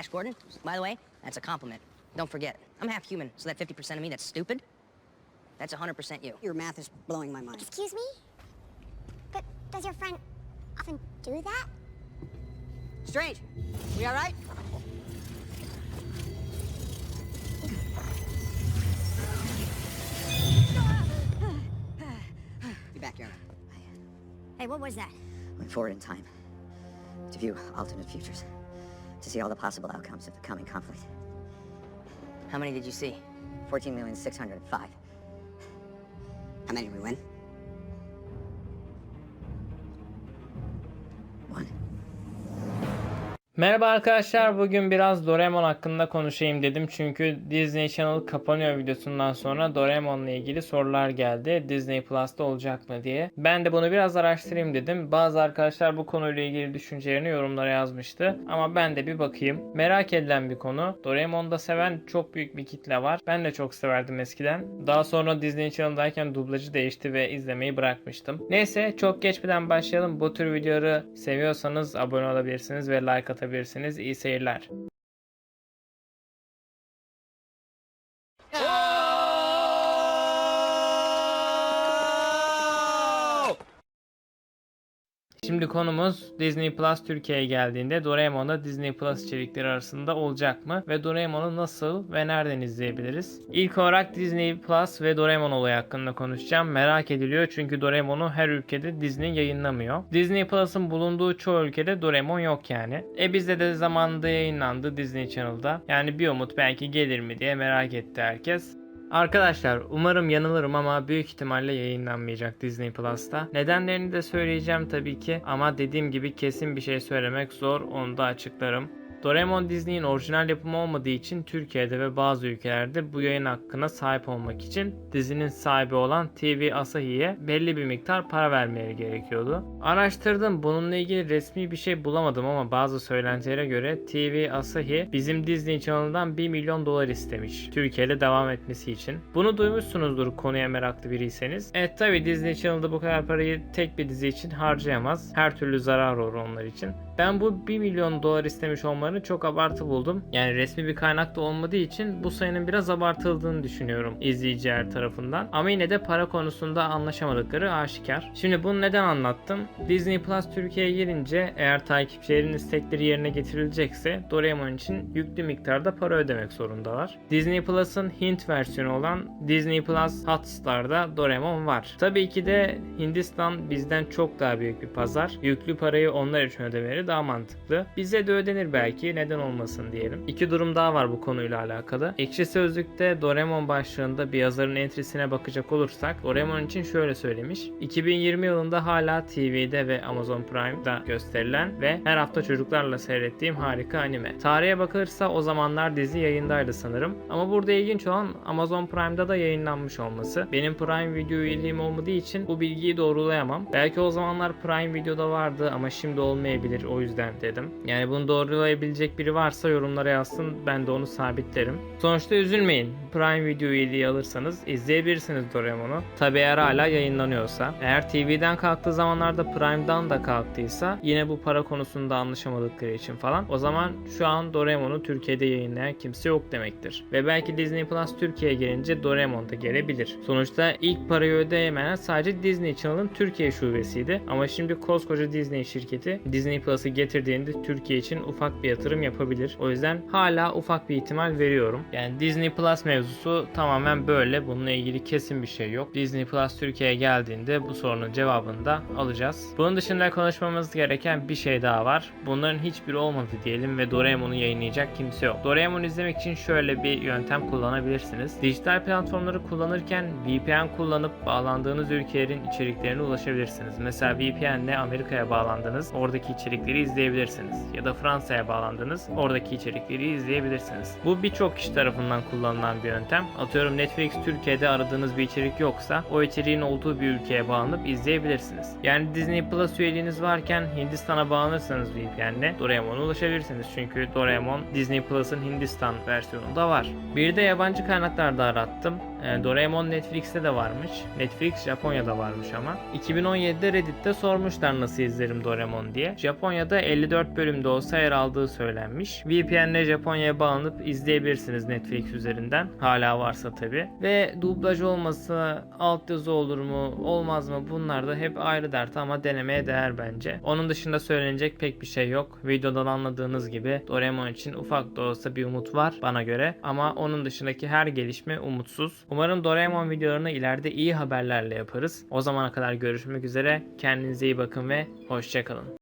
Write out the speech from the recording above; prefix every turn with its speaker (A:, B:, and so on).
A: Flash Gordon, by the way, that's a compliment. Don't forget, I'm half human, so that 50% of me that's stupid, that's 100% you.
B: Your math is blowing my mind.
C: Excuse me? But does your friend often do that?
B: Strange. We all right? Be back, Aaron.
C: Hey, what was that?
D: Went forward in time to view alternate futures, to see all the possible outcomes of the coming conflict.
A: How many did you see?
D: 14,605.
B: How many did we win?
E: Merhaba arkadaşlar bugün biraz Doraemon hakkında konuşayım dedim çünkü Disney Channel kapanıyor videosundan sonra Doraemon'la ilgili sorular geldi Disney Plus'ta olacak mı diye. Ben de bunu biraz araştırayım dedim. Bazı arkadaşlar bu konuyla ilgili düşüncelerini yorumlara yazmıştı ama ben de bir bakayım. Merak edilen bir konu. Doraemon'da seven çok büyük bir kitle var. Ben de çok severdim eskiden. Daha sonra Disney Channel'dayken dublajı değişti ve izlemeyi bırakmıştım. Neyse çok geçmeden başlayalım. Bu tür videoları seviyorsanız abone olabilirsiniz ve like atabilirsiniz. İyi seyirler. Şimdi konumuz Disney Plus Türkiye'ye geldiğinde Doraemon'da Disney Plus içerikleri arasında olacak mı? Ve Doraemon'u nasıl ve nereden izleyebiliriz? İlk olarak Disney Plus ve Doraemon olayı hakkında konuşacağım. Merak ediliyor çünkü Doraemon'u her ülkede Disney yayınlamıyor. Disney Plus'ın bulunduğu çoğu ülkede Doraemon yok yani. E bizde de zamanında yayınlandı Disney Channel'da. Yani bir umut belki gelir mi diye merak etti herkes. Arkadaşlar umarım yanılırım ama büyük ihtimalle yayınlanmayacak Disney Plus'ta. Nedenlerini de söyleyeceğim tabii ki ama dediğim gibi kesin bir şey söylemek zor onu da açıklarım. Doraemon Disney'in orijinal yapımı olmadığı için Türkiye'de ve bazı ülkelerde bu yayın hakkına sahip olmak için dizinin sahibi olan TV Asahi'ye belli bir miktar para vermeleri gerekiyordu. Araştırdım bununla ilgili resmi bir şey bulamadım ama bazı söylentilere göre TV Asahi bizim Disney Channel'dan 1 milyon dolar istemiş Türkiye'de devam etmesi için. Bunu duymuşsunuzdur konuya meraklı biriyseniz. Evet tabi Disney Channel'da bu kadar parayı tek bir dizi için harcayamaz. Her türlü zarar olur onlar için. Ben bu 1 milyon dolar istemiş olmalarını çok abartı buldum. Yani resmi bir kaynakta olmadığı için bu sayının biraz abartıldığını düşünüyorum izleyiciler tarafından. Ama yine de para konusunda anlaşamadıkları aşikar. Şimdi bunu neden anlattım? Disney Plus Türkiye'ye gelince eğer takipçilerin istekleri yerine getirilecekse Doraemon için yüklü miktarda para ödemek zorundalar. Disney Plus'ın Hint versiyonu olan Disney Plus Hotstar'da Doraemon var. Tabii ki de Hindistan bizden çok daha büyük bir pazar. Yüklü parayı onlar için ödemeleri daha mantıklı. Bize de ödenir belki neden olmasın diyelim. İki durum daha var bu konuyla alakalı. Ekşi Sözlük'te Doraemon başlığında bir yazarın entrisine bakacak olursak Doraemon için şöyle söylemiş. 2020 yılında hala TV'de ve Amazon Prime'da gösterilen ve her hafta çocuklarla seyrettiğim harika anime. Tarihe bakılırsa o zamanlar dizi yayındaydı sanırım. Ama burada ilginç olan Amazon Prime'da da yayınlanmış olması. Benim Prime Video üyeliğim olmadığı için bu bilgiyi doğrulayamam. Belki o zamanlar Prime Video'da vardı ama şimdi olmayabilir o yüzden dedim. Yani bunu doğrulayabilecek biri varsa yorumlara yazsın ben de onu sabitlerim. Sonuçta üzülmeyin. Prime Video üyeliği alırsanız izleyebilirsiniz Doraemon'u. Tabi eğer hala yayınlanıyorsa. Eğer TV'den kalktığı zamanlarda Prime'dan da kalktıysa yine bu para konusunda anlaşamadıkları için falan o zaman şu an Doraemon'u Türkiye'de yayınlayan kimse yok demektir. Ve belki Disney Plus Türkiye'ye gelince Doraemon da gelebilir. Sonuçta ilk parayı ödeyemeyen sadece Disney Channel'ın Türkiye şubesiydi. Ama şimdi koskoca Disney şirketi Disney Plus'ı getirdiğinde Türkiye için ufak bir yatırım yapabilir. O yüzden hala ufak bir ihtimal veriyorum. Yani Disney Plus mevzusu tamamen böyle. Bununla ilgili kesin bir şey yok. Disney Plus Türkiye'ye geldiğinde bu sorunun cevabını da alacağız. Bunun dışında konuşmamız gereken bir şey daha var. Bunların hiçbiri olmadı diyelim ve Doraemon'u yayınlayacak kimse yok. Doraemon izlemek için şöyle bir yöntem kullanabilirsiniz. Dijital platformları kullanırken VPN kullanıp bağlandığınız ülkelerin içeriklerine ulaşabilirsiniz. Mesela VPN ile Amerika'ya bağlandınız, oradaki içerikleri izleyebilirsiniz. Ya da Fransa'ya bağlandınız, oradaki içerikleri izleyebilirsiniz. Bu birçok kişi tarafından kullanılan bir yöntem. Atıyorum Netflix Türkiye'de aradığınız bir içerik yoksa o içeriğin olduğu bir ülkeye bağlanıp izleyebilirsiniz. Yani Disney Plus üyeliğiniz varken Hindistan'a bağlanırsanız VPN'le Doraemon'a ulaşabilirsiniz. Çünkü Doraemon Disney Plus'ın Hindistan versiyonunda var. Bir de yabancı kaynaklarda arattım. E, Doraemon Netflix'te de varmış. Netflix Japonya'da varmış ama. 2017'de Reddit'te sormuşlar nasıl izlerim Doraemon diye. Japonya'da 54 bölümde olsa yer aldığı söylenmiş. VPN'le Japonya'ya bağlanıp izleyebilirsiniz Netflix üzerinden. Hala varsa tabi. Ve dublaj olması, altyazı olur mu, olmaz mı bunlar da hep ayrı dert ama denemeye değer bence. Onun dışında söylenecek pek bir şey yok. Videodan anladığınız gibi Doraemon için ufak da olsa bir umut var bana göre. Ama onun dışındaki her gelişme umutsuz. Umarım Doraemon videolarını ileride iyi haberlerle yaparız. O zamana kadar görüşmek üzere. Kendinize iyi bakın ve hoşçakalın.